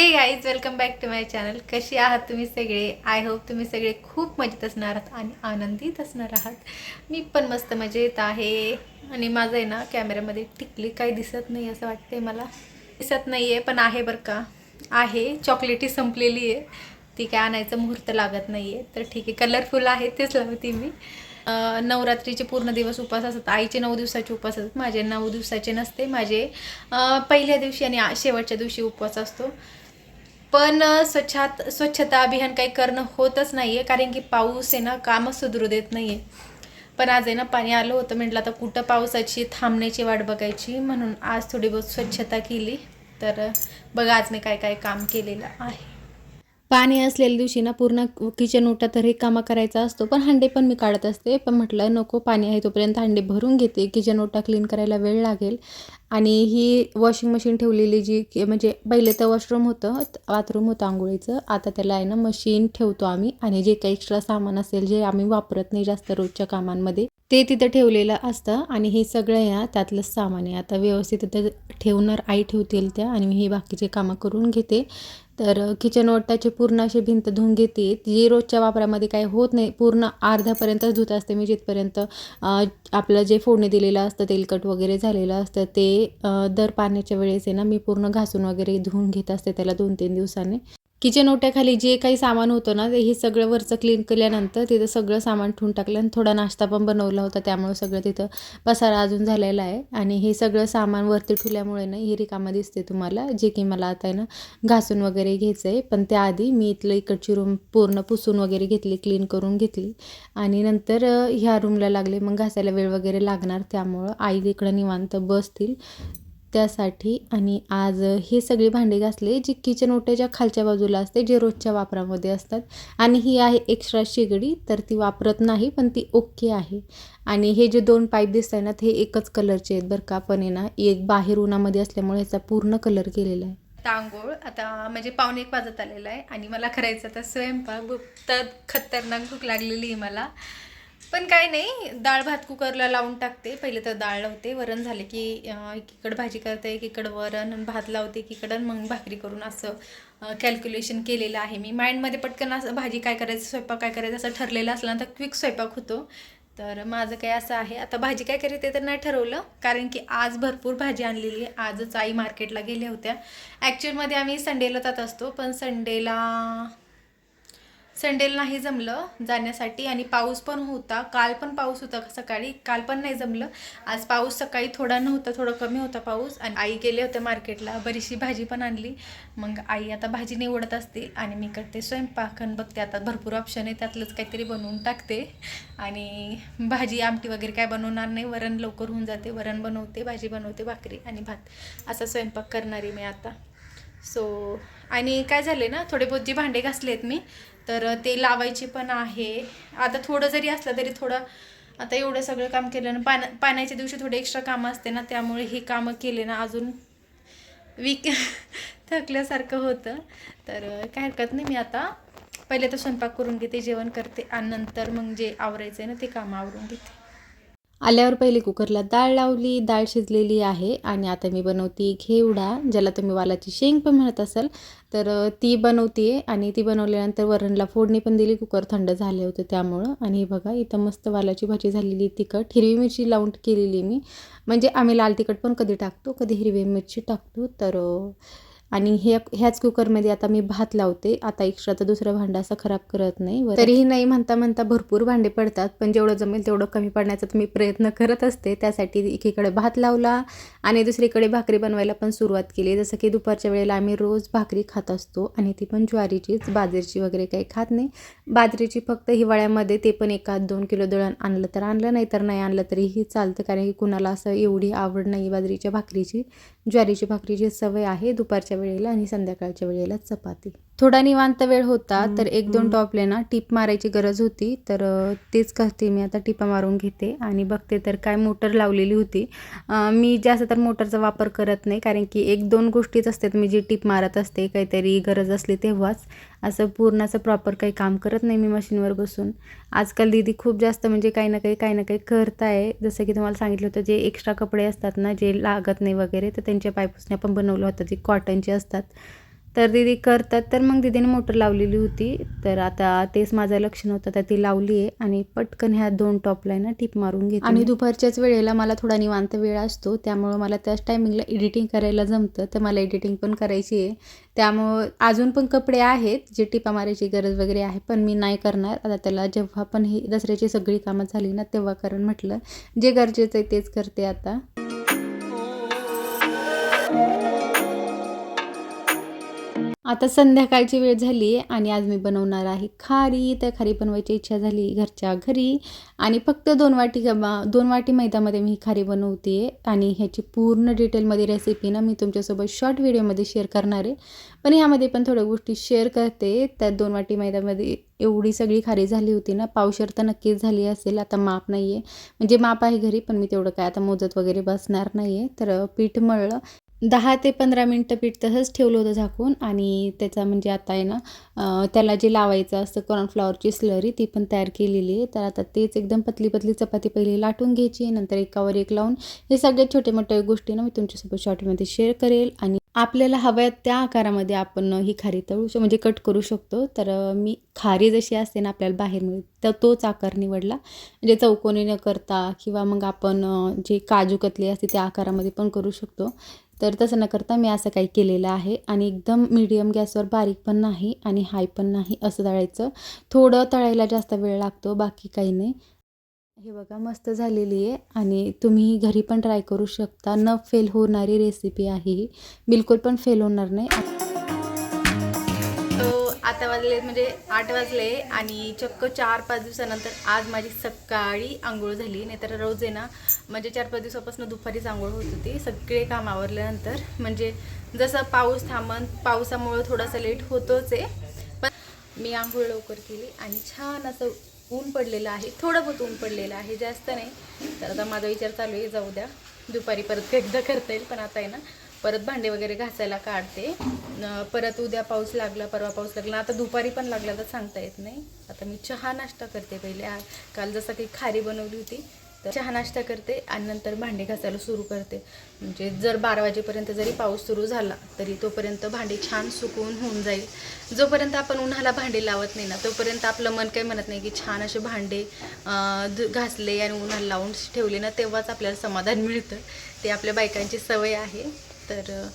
Hey guys welcome back to my channel कशी आहात तुम्ही सगळे? आय होप तुम्ही सगळे खूप मजेत असणार आहात आणि आनंदित असणार आहात. मी पण मस्त मजेत आहे. आणि माझं आहे ना कॅमेऱ्यामध्ये टिकली काही दिसत नाही असं वाटते मला. दिसत नाही आहे पण आहे बरं का. आहे चॉकलेटी संपलेली आहे. ती काय आणायचं मुहूर्त लागत नाही आहे तर ठीक आहे कलरफुल आहे तेच लावते मी. नवरात्रीचे पूर्ण दिवस उपवास असतात. आईचे नऊ दिवसाचे उपवास असतात. माझे नऊ दिवसाचे नसते. माझे पहिल्या दिवशी आणि शेवटच्या दिवशी उपवास असतो. पण स्वच्छात स्वच्छता अभियान काही करणं होतच नाही आहे कारण की पाऊस आहे ना कामच सुधरू देत नाही आहे पण आज आहे ना पाणी आलं होतं म्हटलं आता कुठं पावसाची थांबण्याची वाट बघायची म्हणून आज थोडी बहुत स्वच्छता केली. तर बघा आज मी काय काय काम केलेलं आहे. पाणी असलेल्या दिवशी ना पूर्ण किचन ओटा तर हे कामं करायचा असतो. पण हंडे पण मी काढत असते. पण म्हटलं नको पाणी आहे तोपर्यंत हंडे भरून घेते. किचन ओटा क्लीन करायला वेळ लागेल. आणि ही वॉशिंग मशीन ठेवलेली जी म्हणजे पहिले तर वॉशरूम होतं बाथरूम होतं आंघोळीचं. आता त्याला आहे ना मशीन ठेवतो आम्ही. आणि जे काही एक्स्ट्रा सामान असेल जे आम्ही वापरत नाही जास्त रोजच्या कामांमध्ये ते तिथं ठेवलेलं असतं. आणि हे सगळं आहे ना त्यातलंच सामान आहे. आता व्यवस्थित तिथं ठेवणार आई ठेवतील त्या. आणि मी हे बाकीचे कामं करून घेते. तर किचन ओटाची पूर्ण अशी भिंत धुवून घेते. जी रोजच्या वापरामध्ये काही होत नाही. पूर्ण अर्ध्यापर्यंतच धुत असते मी जिथपर्यंत आपलं जे फोडणी दिलेलं असतं तेलकट वगैरे झालेलं असतं ते दर पाण्याच्या वेळेस आहे ना मी पूर्ण घासून वगैरे धुवून घेत असते त्याला दोन तीन दिवसांनी. किचन ओट्याखाली जे काही सामान होतं ना ते हे सगळं वरचं क्लीन केल्यानंतर तिथं सगळं सामान ठेवून टाकलं आणि थोडा नाश्ता पण बनवला होता. त्यामुळे सगळं तिथं पसारा अजून झालेला आहे. आणि हे सगळं सामान वरती ठेवल्यामुळे ना ही रिकामा दिसते तुम्हाला जे की मला आता आहे ना घासून वगैरे घ्यायचं आहे पण त्याआधी मी इथलं इकडची रूम पूर्ण पुसून वगैरे घेतली क्लीन करून घेतली. आणि नंतर ह्या रूमला लागले मग घासायला वेळ वगैरे लागणार. त्यामुळं आई इकडं निवांत बसतील. त्यासाठी आणि आज हे सगळी भांडे घासले जी किचन ओट्याच्या खालच्या बाजूला असते जे रोजच्या वापरामध्ये असतात. आणि ही आहे एक्स्ट्रा शेगडी तर ती वापरत नाही पण ती ओके आहे. आणि हे जे दोन पाईप दिसत आहे ना ते एकच कलरचे आहेत बरं का. पण आहे ना एक बाहेर उन्हामध्ये असल्यामुळे ह्याचा पूर्ण कलर केलेला आहे. तांगोळ आता म्हणजे पावणे एक वाजत आलेला आहे आणि मला करायचं आता स्वयंपाक तर खतरनाक भूक लागलेली आहे मला. पण काय नाही डाळ भात कुकरला लावून टाकते. पहिले तर डाळ लावते. वरण झाले की अं, एकीकडं भाजी करते एकीकडं वरण भात लावते एकीकडं मग भाकरी करून असं कॅल्क्युलेशन केलेलं आहे मी. माइंडमध्ये पटकन असं भाजी काय करायचं स्वयंपाक काय करायचं असं ठरलेलं असलं ना तर क्विक स्वयंपाक होतो. तर माझं काय असं आहे आता भाजी काय करायची ते तर नाही ठरवलं. कारण की आज भरपूर भाजी आणलेली आहे. आजच आई मार्केटला गेल्या होत्या. ॲक्च्युअलमध्ये आम्ही संडेला जात असतो. पण संडेला संडेला नाही जमलं जाण्यासाठी आणि पाऊस पण होता. काल पण पाऊस होता सकाळी. काल पण नाही जमलं. आज पाऊस सकाळी थोडा नव्हता थोडा कमी होता पाऊस. आणि आई गेले होते मार्केटला. बरीचशी भाजी पण आणली. मग आई आता भाजी निवडत असते आणि मी करते स्वयंपाक आणि बघते आता भरपूर ऑप्शन आहे. त्यातलंच काहीतरी बनवून टाकते. आणि भाजी आमटी वगैरे काय बनवणार नाही. वरण लवकर होऊन जाते. वरण बनवते भाजी बनवते भाकरी आणि भात. असा स्वयंपाक करणारी मी आता. सो आणि काय झाले ना थोडे बहुत जे भांडे घासले आहेत मी. तर ते लावायचे पण आहे. आता थोडं जरी असलं तरी थोडं आता एवढं सगळं काम केलं ना पाण्या पाण्याच्या दिवशी थोडे एक्स्ट्रा कामं असते ना त्यामुळे हे कामं केले ना अजून वीक थकल्यासारखं होतं. तर काय हरकत नाही मी आता पहिले तर स्वयंपाक करून घेते जेवण करते आणि नंतर मग जे आवरायचं आहे ना ते कामं आवरून घेते. आल्यावर पहिले कुकरला डाळ लावली डाळ शिजलेली आहे आणि आता मी बनवते घेवडा ज्याला तुम्ही वालाची शेंग पण म्हणत असाल. तर ती बनवते आणि ती बनवल्यानंतर वरणला फोडणी पण दिली कुकर थंड झाले होते त्यामुळं. आणि हे बघा इथं मस्त वालाची भाजी झालेली तिखट. हिरवी मिरची लावून केलेली मी. म्हणजे आम्ही लाल तिखट पण कधी टाकतो कधी हिरवी मिरची टाकतो. तर आणि हे ह्याच कुकरमध्ये आता मी भात लावते. आता एक्स्ट्रा तर दुसरं भांडं असं खराब करत नाही. तरीही नाही म्हणता म्हणता भरपूर भांडे पडतात. पण जेवढं जमेल तेवढं कमी पडण्याचा तर मी प्रयत्न करत असते. त्यासाठी एकीकडे भात लावला आणि दुसरीकडे भाकरी बनवायला पण सुरुवात केली. जसं की दुपारच्या वेळेला आम्ही रोज भाकरी खात असतो आणि ती पण ज्वारीचीच बाजरीची वगैरे काही खात नाही. बाजरीची फक्त हिवाळ्यामध्ये ते पण एकाद दोन किलो दळण आणलं तर आणलं नाही तर नाही आणलं तरीही चालतं. कारण की कुणाला असं एवढी आवड नाही बाजरीच्या भाकरीची. ज्वारीची भाकरीची सवय आहे. दुपारच्या वेळेला आणि संध्याकाळच्या वेळेला चपाती. थोडा निवांत वेळ होता तर एक दोन टॉपले ना टीप मारायची गरज होती. तर तेच करते मी आता टिपा मारून घेते आणि बघते तर काय मोटर लावलेली होती. मी जास्त तर मोटरचा वापर करत नाही कारण की एक दोन गोष्टीच असतात मी जी टीप मारत असते काहीतरी गरज असली तेव्हाच. असं पूर्ण असं प्रॉपर काही काम करत नाही मी मशीनवर बसून. आजकाल दीदी खूप जास्त म्हणजे काही ना काही काही ना काही करत आहे. जसं की तुम्हाला सांगितलं होतं जे एक्स्ट्रा कपडे असतात ना जे लागत नाही वगैरे तर त्यांच्या पायपुसण्या आपण बनवलं होतं जे कॉटनचे असतात. तर दीदी करतात तर मग दीदीने मोटर लावलेली होती. तर आता तेच माझं लक्ष नव्हतं तर ती लावली आहे आणि पटकन ह्या दोन टॉपला ना टिप मारून घेते आणि दुपारच्याच वेळेला मला थोडा निवांत वेळ असतो त्यामुळं मला त्याच टायमिंगला एडिटिंग करायला जमतं तर मला एडिटिंग पण करायची आहे. त्यामुळं अजून पण कपडे आहेत जे टिपा मारायची गरज वगैरे आहे पण मी नाही करणार. आता त्याला जेव्हा पण ही दसऱ्याची सगळी कामं झाली ना तेव्हा कारण म्हटलं. जे गरजेचं आहे तेच करते आता. आता संध्याकाळची वेळ झाली आहे आणि आज मी बनवणार आहे खारी. तर खारी बनवायची इच्छा झाली घरच्या घरी. आणि फक्त दोन वाटी ग- दोन वाटी मैदामध्ये मी ही खारी बनवते. आणि ह्याची पूर्ण डिटेलमध्ये रेसिपी ना मी तुमच्यासोबत शॉर्ट व्हिडिओमध्ये शेअर करणार आहे. पण ह्यामध्ये पण थोड्या गोष्टी शेअर करते. त्यात दोन वाटी मैदामध्ये एवढी सगळी खारी झाली होती ना पावशर तर नक्कीच झाली असेल. आता माप नाही आहे म्हणजे माप आहे घरी पण मी तेवढं काय आता मोजत वगैरे बसणार नाही आहे तर पीठ मळलं. दहा ते पंधरा मिनटं पीठ तसंच ठेवलं होतं झाकून आणि त्याचा म्हणजे आता आहे ना त्याला जे लावायचं असतं कॉर्नफ्लॉवरची स्लरी ती पण तयार केलेली आहे. तर आता तेच एकदम पतली पतली चपाती पहिली लाटून घ्यायची नंतर एकावर एक लावून हे सगळ्यात छोटे मोठ्या गोष्टी ना मी तुमच्यासोबत शॉर्टमध्ये शेअर करेल. आणि आपल्याला हव्यात त्या आकारामध्ये आपण ही खारी तळू शकतो म्हणजे कट करू शकतो. तर मी खारी जशी असते ना आपल्याला बाहेर मिळते तर तोच आकार निवडला. म्हणजे चौकोनी न करता किंवा मग आपण जे काजू कतली असते त्या आकारामध्ये पण करू शकतो. तर तसं न करता मी असं काही केलेलं आहे. आणि एकदम मीडियम गॅसवर बारीक पण नाही आणि हाय पण नाही असं तळायचं. थोडं तळायला जास्त वेळ लागतो बाकी काही नाही. हे बघा मस्त झालेली आहे. आणि तुम्ही घरी पण ट्राय करू शकता. न फेल होणारी रेसिपी आहे ही. बिलकुल पण फेल होणार नाही. आता वाजले म्हणजे आठ वाजले आणि चक्क चार पाच दिवसानंतर आज माझी सकाळी आंघोळ झाली. नाहीतर रोज आहे ना म्हणजे चार पाच दिवसापासून दुपारीच आंघोळ होत होती. सगळे काम आवरल्यानंतर म्हणजे जसं पाऊस थांबन पावसामुळं थोडासा लेट होतोच आहे. पण मी आंघोळ लवकर केली आणि छान असं ऊन पडलेलं आहे. थोडं बहुत ऊन पडलेलं आहे जास्त नाही. तर आता माझा विचार चालू आहे जाऊ द्या. दुपारी परत एकदा करता येईल पण आता आहे ना परत भांडे वगैरे घासायला काढते. परत उद्या पाऊस लागला परवा पाऊस लागला आता दुपारी पण लागला तर सांगता येत नाही. आता मी चहा नाश्ता करते पहिले. काल जसं काही खारी बनवली होती तर चहा नाश्ता करते आणि नंतर भांडे घासायला सुरू करते. म्हणजे जर बारा वाजेपर्यंत जरी पाऊस सुरू झाला तरी तोपर्यंत भांडे छान सुकवून होऊन जाईल. जोपर्यंत आपण उन्हाला भांडे लावत नाही ना तोपर्यंत आपलं मन काही म्हणत नाही की छान असे भांडे घासले आणि उन्हाला लावून ठेवले ना तेव्हाच आपल्याला समाधान मिळतं. ते आपल्या बायकांची सवय आहे. तर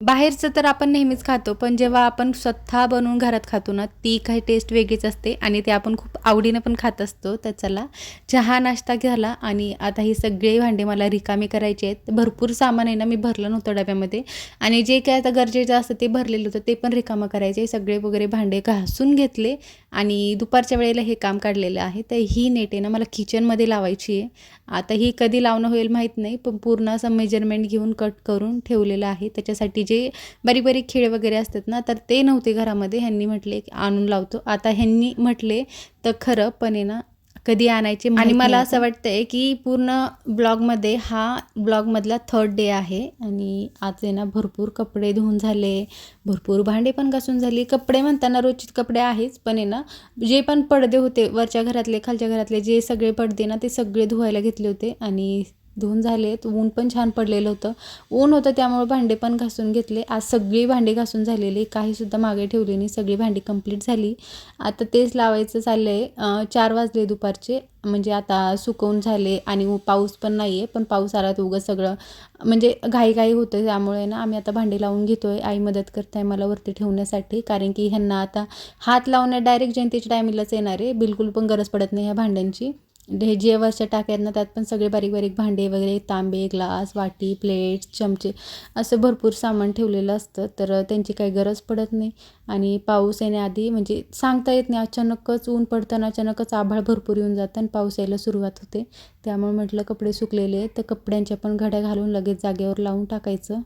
बाहेरचं तर आपण नेहमीच खातो पण जेव्हा आपण स्वतः बनवून घरात खातो ना ती काही टेस्ट वेगळीच असते आणि ते आपण खूप आवडीनं पण खात असतो. तर चला चहा नाश्ता झाला आणि आता ही सगळे भांडे मला रिकामी करायचे आहेत. भरपूर सामान आहे ना मी भरलं नव्हतं डब्यामध्ये. आणि जे काय आता गरजेचं असतं ते भरलेलं होतं ते पण रिकामं करायचे. सगळे वगैरे भांडे घासून घेतले आणि दुपारच्या वेळेला हे काम काढलेलं आहे. तर ही नेट आहे ना मला किचनमध्ये लावायची आहे. आता ही कधी लावणं होईल माहीत नाही पण पूर्ण असं मेजरमेंट घेऊन कट करून ठेवलेलं आहे. त्याच्यासाठी जे बारीक बारीक खिळे वगैरे असतात ना तर ते नव्हते घरामध्ये. ह्यांनी म्हटले की आणून लावतो. आता ह्यांनी म्हटले तर खरं पण आहे ना कधी आणायचे आणि मला असं वाटतंय की पूर्ण ब्लॉगमध्ये हा ब्लॉगमधला थर्ड डे आहे. आणि आज आहे ना भरपूर कपडे धुवून झाले. भरपूर भांडे पण घासून झाली. कपडे म्हणताना रोजचे कपडे आहेच पण आहे ना जे पण पडदे होते वरच्या घरातले खालच्या घरातले जे सगळे पडदे ना ते सगळे धुवायला घेतले होते. आणि धुवून झालेत ऊन पण छान पडलेलं होतं. ऊन होतं त्यामुळे भांडे पण घासून घेतले. आज सगळी भांडी घासून झालेली काहीसुद्धा मागे ठेवली नाही. सगळी भांडी कंप्लीट झाली. आता तेच लावायचं चाललं आहे चार वाजले दुपारचे. म्हणजे आता सुकवून झाले आणि उ- पाऊस पण नाही आहे पण पाऊस आला तर उगं सगळं म्हणजे घाईघाई होतं त्यामुळे ना आम्ही आता भांडी लावून घेतो आहे आई मदत करताय आहे मला वरती ठेवण्यासाठी. कारण की ह्यांना आता हात लावण्यात डायरेक्ट जयंतीच्या टायमिंगलाच येणार आहे. बिलकुल पण गरज पडत नाही ह्या भांड्यांची. हे जे वरच्या टाक्यात ना त्यात पण सगळे बारीक बारीक भांडे वगैरे तांबे ग्लास वाटी प्लेट्स चमचे असं भरपूर सामान ठेवलेलं असतं. तर त्यांची काही गरज पडत नाही. आणि पाऊस येण्याआधी म्हणजे सांगता येत नाही. अचानकच ऊन पडताना अचानकच आभाळ भरपूर येऊन जातं आणि पाऊस यायला सुरुवात होते. त्यामुळे म्हटलं कपडे सुकलेले तर कपड्यांच्या पण घड्या घालून लगेच जागेवर लावून टाकायचं.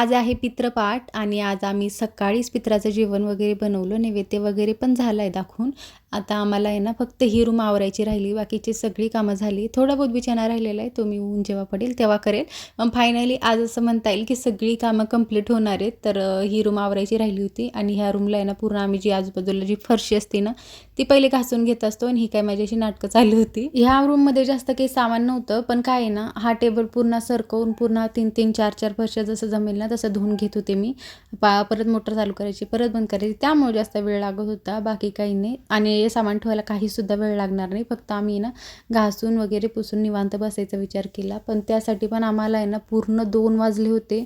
आज आहे पित्रपाठ आणि आज आम्ही सकाळीच पित्राचं जेवण वगैरे बनवलं नैवेद्य वगैरे पण झालं आहे दाखवून. आता आम्हाला आहे ना फक्त ही रूम आवरायची राहिली बाकीची सगळी कामं झाली. थोडा बहुत बिछाना राहिलेला आहे तो मी ऊन जेव्हा पडेल तेव्हा करेल. पण फायनली आज असं म्हणता येईल की सगळी कामं कंप्लीट होणार आहेत तर ही रूम आवरायची राहिली होती आणि ह्या रूमला आहे ना पूर्ण आम्ही जी आजूबाजूला जी फरशी असते ना ती पहिले घासून घेत असतो आणि ही काय माझ्याशी नाटकं चालली होती. ह्या रूममध्ये जास्त काही सामान नव्हतं पण काय आहे ना हा टेबल पूर्ण सरकवून पूर्ण तीन तीन चार चार फरशा जसं जमेल ना तसं धुवून घेत होते मी. पा परत मोटर चालू करायची परत बंद करायची. त्यामुळे जास्त वेळ लागत होता. बाकी काही नाही. आणि हे सामान ठेवायला काहीसुद्धा वेळ लागणार नाही. फक्त आम्ही ना घासून वगैरे पुसून निवांत बसायचा विचार केला. पण त्यासाठी पण आम्हाला आहे ना पूर्ण दोन वाजले होते.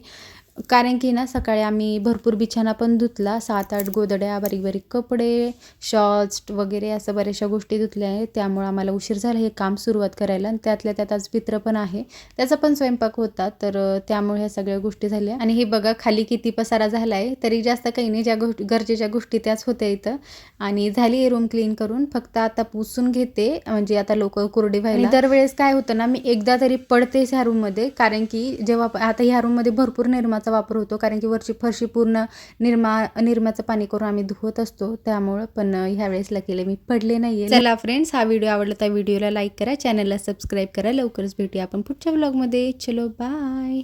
कारण की ना सकाळी आम्ही भरपूर बिछाना पण धुतला. सात आठ गोदड्या बारीक बारीक कपडे शॉर्ट्स वगैरे असं बऱ्याचशा गोष्टी धुतल्या आहेत. त्यामुळं आम्हाला उशीर झाला हे काम सुरुवात करायला आणि त्यातल्या त्यात आज पित्र पण आहे. त्याचा पण स्वयंपाक होता तर त्यामुळे ह्या सगळ्या गोष्टी झाल्या. आणि हे बघा खाली किती पसारा झाला आहे तरी जास्त काही नाही. ज्या गोष्टी गरजेच्या गोष्टी त्याच होत्या इथं. आणि झाली आहे रूम क्लीन करून. फक्त आता पुसून घेते. म्हणजे आता लोक कोरडी व्हायला. दरवेळेस काय होतं ना मी एकदा तरी पडतेच ह्या रूममध्ये. कारण की जेव्हा आता ह्या रूममध्ये भरपूर निरमाचा वापर होतो कारण की वरची फरशी पूर्ण निरमा निरमाचं पाणी करून आम्ही धुवत असतो. त्यामुळं पण ह्यावेळेसला केले मी पडले नाहीये. चला फ्रेंड्स हा व्हिडिओ आवडला तर व्हिडिओला लाईक करा चॅनलला सबस्क्राईब करा. लवकरच भेटूया आपण पुढच्या ब्लॉगमध्ये चलो बाय